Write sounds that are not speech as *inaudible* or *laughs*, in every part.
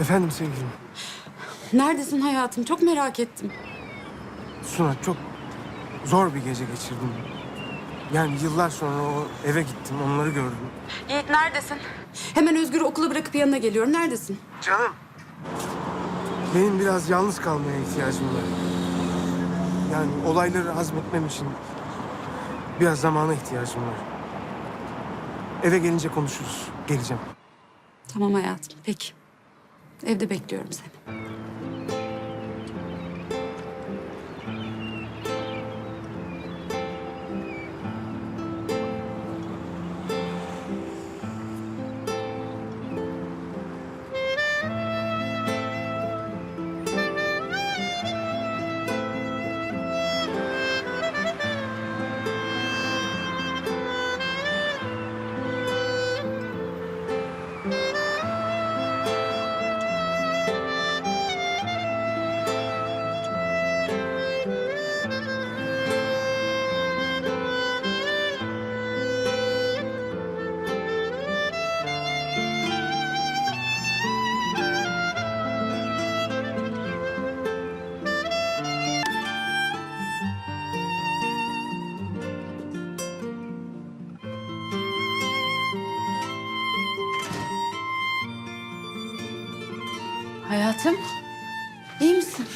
Efendim sevgilim. Neredesin hayatım? Çok merak ettim. Suna çok zor bir gece geçirdim. Yani yıllar sonra o eve gittim, onları gördüm. Yiğit neredesin? Hemen Özgür'ü okula bırakıp yanına geliyorum. Neredesin? Canım. Benim biraz yalnız kalmaya ihtiyacım var. Yani olayları hazmetmem için biraz zamana ihtiyacım var. Eve gelince konuşuruz. Geleceğim. Tamam hayatım. Peki. Evde bekliyorum seni. Hayatım. iyi misin?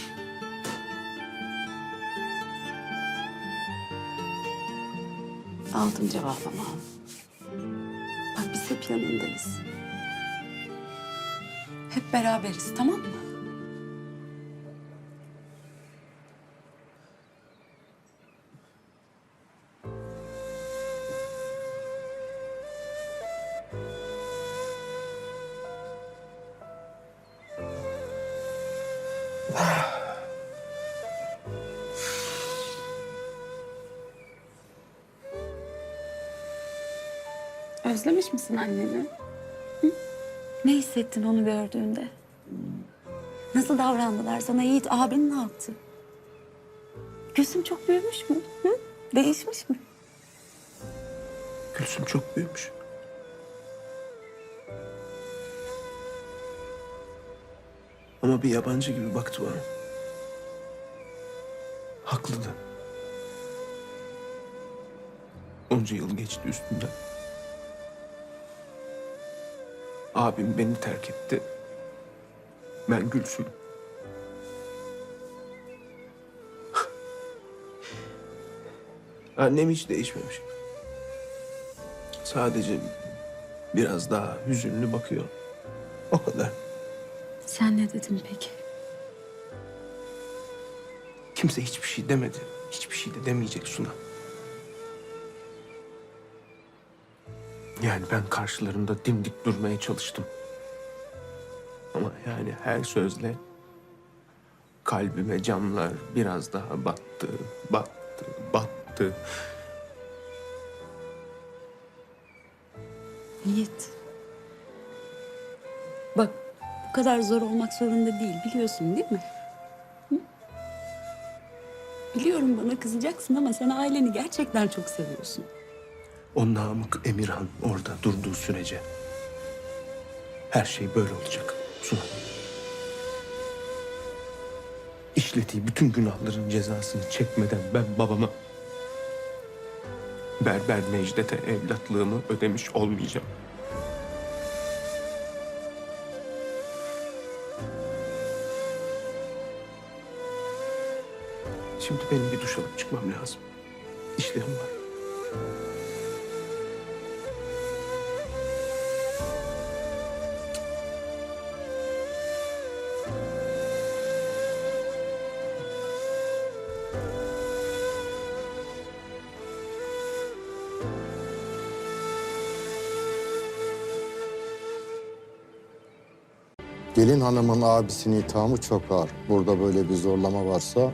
Aldım cevabımı. Bak biz hep yanındayız. Hep beraberiz tamam mı? Özlemiş misin anneni? Hı? Ne hissettin onu gördüğünde? Nasıl davrandılar sana Yiğit? Abin ne yaptı? Gülsüm çok büyümüş mü? Hı? Değişmiş mi? Gülsüm çok büyümüş. Ama bir yabancı gibi baktı bana. Haklı da. Onca yıl geçti üstünden. Abim beni terk etti. Ben Gülsüm. *laughs* Annem hiç değişmemiş. Sadece biraz daha hüzünlü bakıyor. O kadar. Sen ne dedin peki? Kimse hiçbir şey demedi. Hiçbir şey de demeyecek Suna. Yani ben karşılarında dimdik durmaya çalıştım. Ama yani her sözle kalbime camlar biraz daha battı, battı, battı. Yiğit. Bak kadar zor olmak zorunda değil biliyorsun değil mi? Hı? Biliyorum bana kızacaksın ama sen aileni gerçekten çok seviyorsun. O Namık Emirhan orada durduğu sürece her şey böyle olacak Suna. İşlediği bütün günahların cezasını çekmeden ben babama Berber Necdet'e evlatlığımı ödemiş olmayacağım. Şimdi benim bir duş alıp çıkmam lazım. İşlerim var. Gelin hanımın abisinin ithamı çok ağır. Burada böyle bir zorlama varsa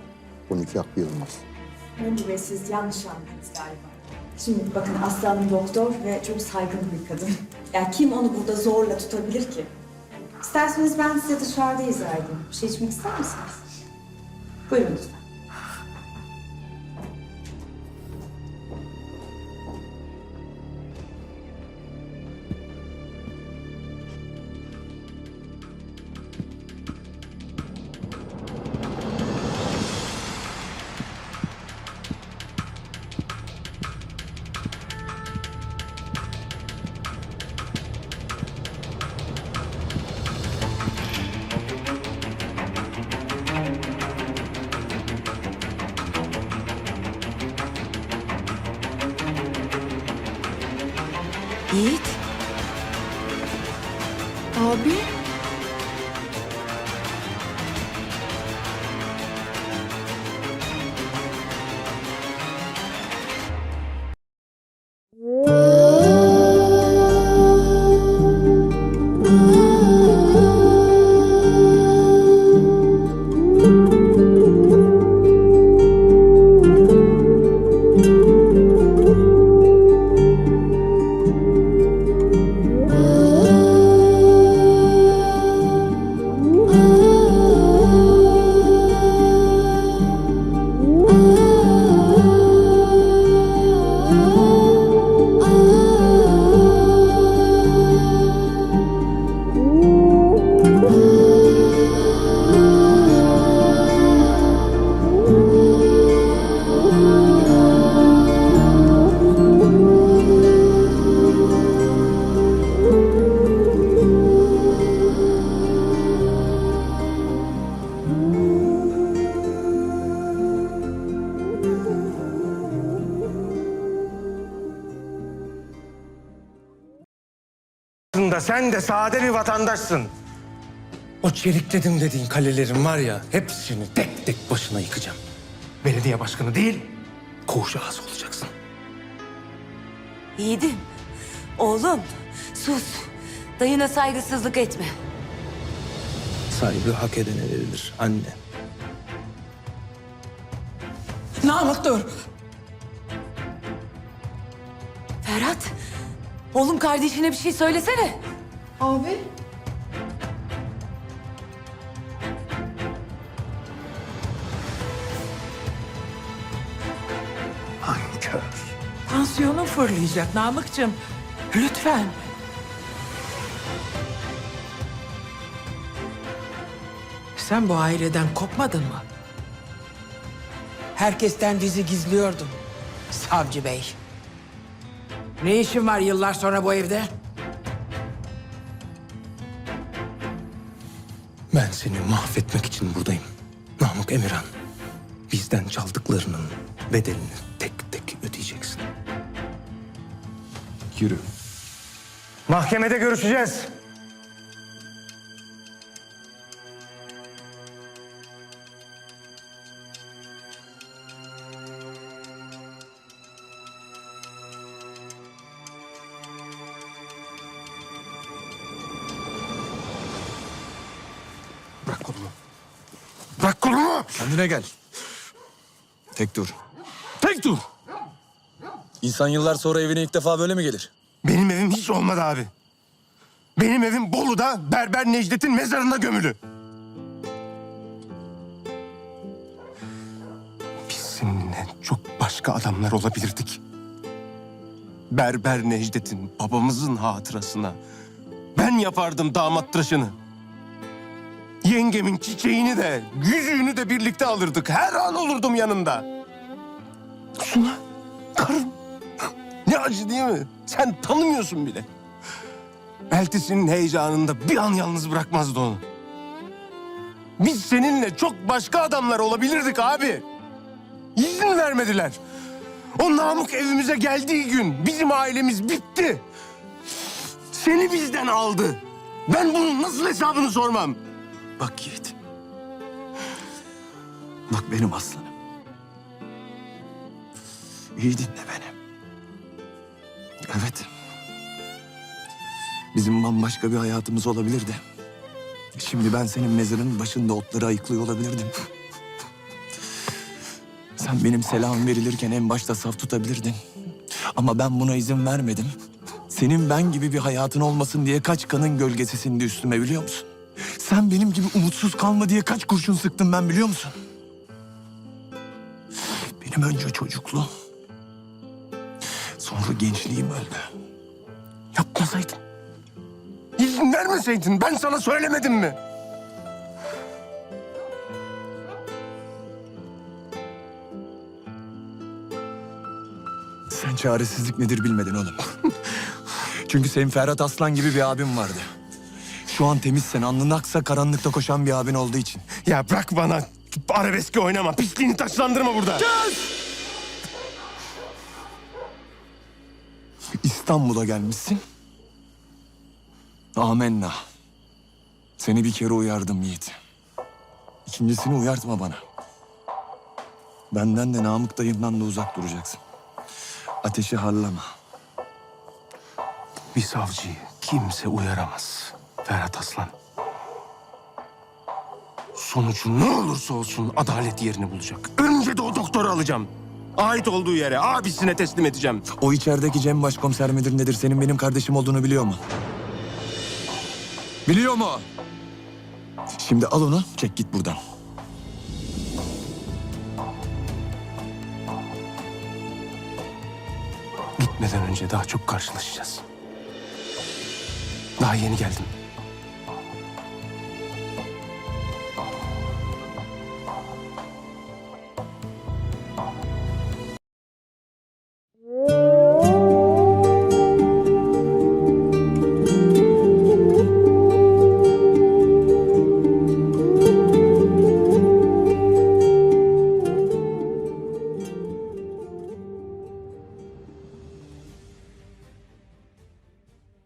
bu nikah kıyılmaz. Memur Bey siz yanlış anladınız galiba. Şimdi bakın Aslı doktor ve çok saygın bir kadın. *laughs* Yani kim onu burada zorla tutabilir ki? İsterseniz ben size dışarıda izah edeyim. Bir şey içmek ister misiniz? Buyurun lütfen. Yiğit. Abi. Da sen de sade bir vatandaşsın. O çelikledim dediğin kalelerin var ya hepsini tek tek başına yıkacağım. Belediye başkanı değil, koğuş ağası olacaksın. Yiğidim, oğlum sus. Dayına saygısızlık etme. Saygı hak edene verilir anne. Namık dur. Ferhat, oğlum kardeşine bir şey söylesene. Abi. Nankör. Tansiyonun fırlayacak Namık'cığım. Lütfen. Sen bu aileden kopmadın mı? Herkesten bizi gizliyordun. Savcı Bey. Ne işin var yıllar sonra bu evde? Ben seni mahvetmek için buradayım. Namık Emirhan. Bizden çaldıklarının bedelini tek tek ödeyeceksin. Yürü. Mahkemede görüşeceğiz. Kendine gel. Tek dur. Tek dur! İnsan yıllar sonra evine ilk defa böyle mi gelir? Benim evim hiç olmadı abi. Benim evim Bolu'da Berber Necdet'in mezarında gömülü. Biz seninle çok başka adamlar olabilirdik. Berber Necdet'in babamızın hatırasına ben yapardım damat tıraşını. Yengemin çiçeğini de, yüzüğünü de birlikte alırdık. Her an olurdum yanında. Suna, karım. Ne acı değil mi? Sen tanımıyorsun bile. Eltisinin heyecanında bir an yalnız bırakmazdı onu. Biz seninle çok başka adamlar olabilirdik abi. İzin vermediler. O Namık evimize geldiği gün bizim ailemiz bitti. Seni bizden aldı. Ben bunun nasıl hesabını sormam? Bak Yiğit. Bak benim aslanım. İyi dinle beni. Evet. Bizim bambaşka bir hayatımız olabilirdi. Şimdi ben senin mezarın başında otları ayıklıyor olabilirdim. Sen benim selam verilirken en başta saf tutabilirdin. Ama ben buna izin vermedim. Senin ben gibi bir hayatın olmasın diye kaç kanın gölgesi sindi üstüme biliyor musun? Sen benim gibi umutsuz kalma diye kaç kurşun sıktım ben biliyor musun? Benim önce çocukluğum. Sonra gençliğim öldü. Yapmasaydın. İzin vermeseydin ben sana söylemedim mi? Sen çaresizlik nedir bilmedin oğlum. *laughs* Çünkü senin Ferhat Aslan gibi bir abim vardı. Şu an temizsen, alnın aksa karanlıkta koşan bir abin olduğu için. Ya bırak bana arabeski oynama. Pisliğini taşlandırma burada. İstanbul'a gelmişsin. Amenna. Seni bir kere uyardım Yiğit. İkincisini uyartma bana. Benden de Namık dayımdan da uzak duracaksın. Ateşi harlama. Bir savcıyı kimse uyaramaz. Ferhat Aslan. Sonucu ne olursa olsun adalet yerini bulacak. Önce de o doktoru alacağım. Ait olduğu yere abisine teslim edeceğim. O içerideki Cem başkomiser midir nedir senin benim kardeşim olduğunu biliyor mu? Biliyor mu? Şimdi al onu çek git buradan. Gitmeden önce daha çok karşılaşacağız. Daha yeni geldim.